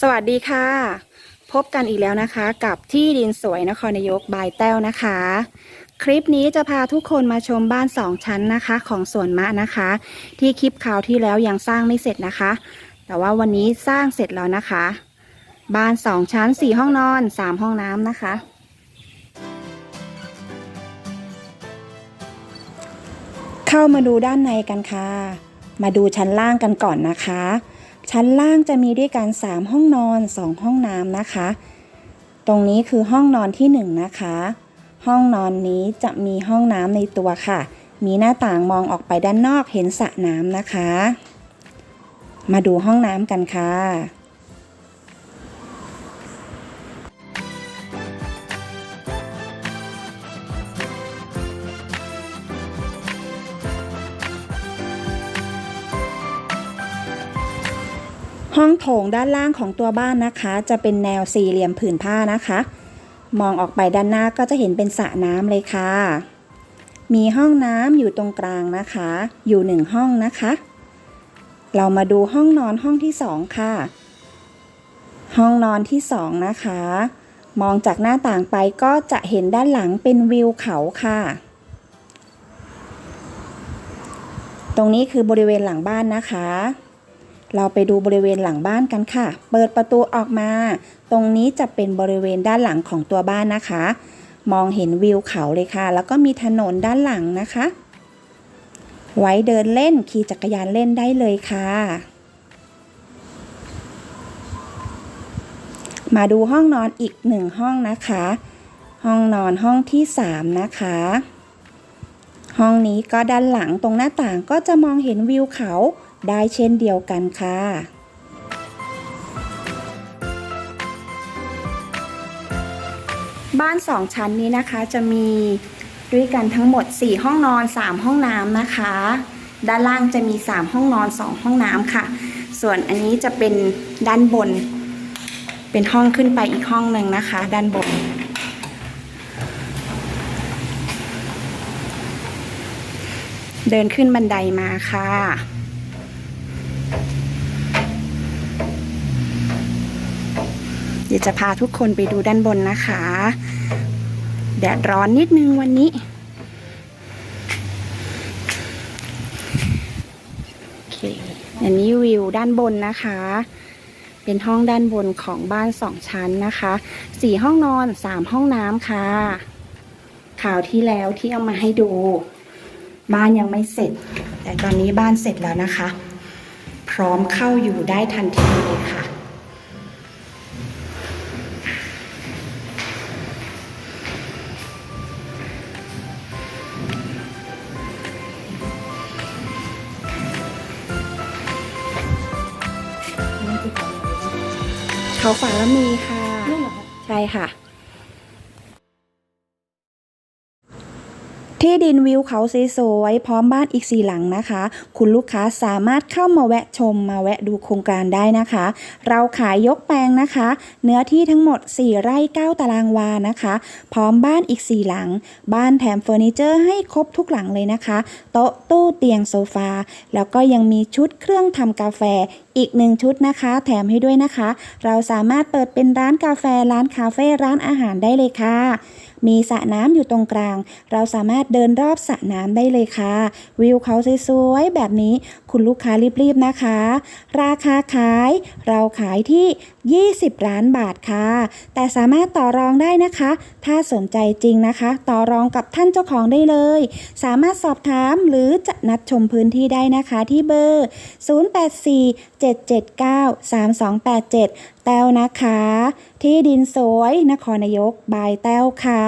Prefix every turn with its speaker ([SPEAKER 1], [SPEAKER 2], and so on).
[SPEAKER 1] สวัสดีค่ะ พบกันอีกแล้วนะคะ กับที่ดินสวยนครนายกบายแต้วนะคะ คลิปนี้จะพาทุกคนมาชมบ้านสองชั้นนะคะ ของสวนมะนะคะ ที่คลิปข่าวที่แล้วยังสร้างไม่เสร็จนะคะ แต่ว่าวันนี้สร้างเสร็จแล้วนะคะ บ้านสองชั้นสี่ห้องนอนสามห้องน้ำนะคะเข้ามาดูด้านในกันค่ะ มาดูชั้นล่างกันก่อนนะคะ ชั้นล่างจะมีด้วยกัน 3 ห้องนอน 2 ห้องน้ำนะคะ ตรงนี้คือห้องนอนที่ 1 นะคะ ห้องนอนนี้จะมีห้องน้ำในตัวค่ะ มีหน้าต่างมองออกไปด้านนอกเห็นสระน้ำนะคะ มาดูห้องน้ำกันค่ะ ห้องโถงด้านล่างของตัวบ้านนะคะ จะเป็นแนวสี่เหลี่ยมผืนผ้านะคะ มองออกไปด้านหน้าก็จะเห็นเป็นสระน้ำเลยค่ะ มีห้องน้ำอยู่ตรงกลางนะคะ อยู่หนึ่งห้องนะคะ เรามาดูห้องนอนห้องที่สองค่ะ ห้องนอนที่สองนะคะ มองจากหน้าต่างไปก็จะเห็นด้านหลังเป็นวิวเขาค่ะตรงนี้คือบริเวณหลังบ้านนะคะ เราไปดูบริเวณหลังบ้านกันค่ะ เปิดประตูออกมา ตรงนี้จะเป็นบริเวณด้านหลังของตัวบ้านนะคะ มองเห็นวิวเขาเลยค่ะ แล้วก็มีถนนด้านหลังนะคะ ไว้เดินเล่นขี่จักรยานเล่นได้เลยค่ะ มาดูห้องนอนอีกหนึ่งห้องนะคะ ห้องนอนห้องที่สามนะคะห้องนี้ก็ด้านหลังตรงหน้าต่างก็จะมองเห็นวิวเขา ได้เช่นเดียวกันค่ะบ้านสองชั้นนี้นะคะจะมีด้วยกันทั้งหมด 4 ห้องนอน 3 ห้องน้ำนะคะ ด้านล่างจะมี 3 ห้องนอน 2 ห้องน้ำค่ะ ส่วนอันนี้จะเป็นด้านบน เป็นห้องขึ้นไปอีกห้องหนึ่งนะคะ ด้านบน เดินขึ้นบันไดมาค่ะ เดี๋ยวจะพาทุกคนไปดูด้านบนนะคะ แดดร้อนนิดนึงวันนี้ โอเค อันนี้วิวด้านบนนะคะ เป็นห้องด้านบนของบ้านสองชั้นนะคะสี่ห้องนอนสามห้องน้ำค่ะ ข่าวที่แล้วที่เอามาให้ดู บ้านยังไม่เสร็จ แต่ตอนนี้บ้านเสร็จแล้วนะคะ พร้อมเข้าอยู่ได้ทันทีเลยค่ะ เขาฝาละมีค่ะ ใช่ค่ะ ที่ดินวิวเขาสวยพร้อมบ้านอีกสี่หลังนะคะ คุณลูกค้าสามารถเข้ามาแวะชมมาแวะดูโครงการได้นะคะ เราขายยกแปลงนะคะ เนื้อที่ทั้งหมด 4 ไร่ 9 ตารางวานะคะ พร้อมบ้านอีก4หลัง บ้านแถมเฟอร์นิเจอร์ให้ครบทุกหลังเลยนะคะ โต๊ะตู้เตียงโซฟา แล้วก็ยังมีชุดเครื่องทำกาแฟอีกหนึ่งชุดนะคะ แถมให้ด้วยนะคะ เราสามารถเปิดเป็นร้านกาแฟร้านคาเฟ่ร้านอาหารได้เลยค่ะ มีสระน้ำอยู่ตรงกลาง เราสามารถเดินรอบสระน้ำได้เลยค่ะ วิวเขาสวยๆแบบนี้คุณลูกค้ารีบๆนะคะ ราคาขาย เราขายที่ 20 ล้านบาทค่ะ แต่สามารถต่อรองได้นะคะ ถ้าสนใจจริงนะคะ ต่อรองกับท่านเจ้าของได้เลย สามารถสอบถามหรือจะนัดชมพื้นที่ได้นะคะที่เบอร์ 0847793287 แต้วนะคะ ที่ดินสวยนครนายกบายแต้วค่ะ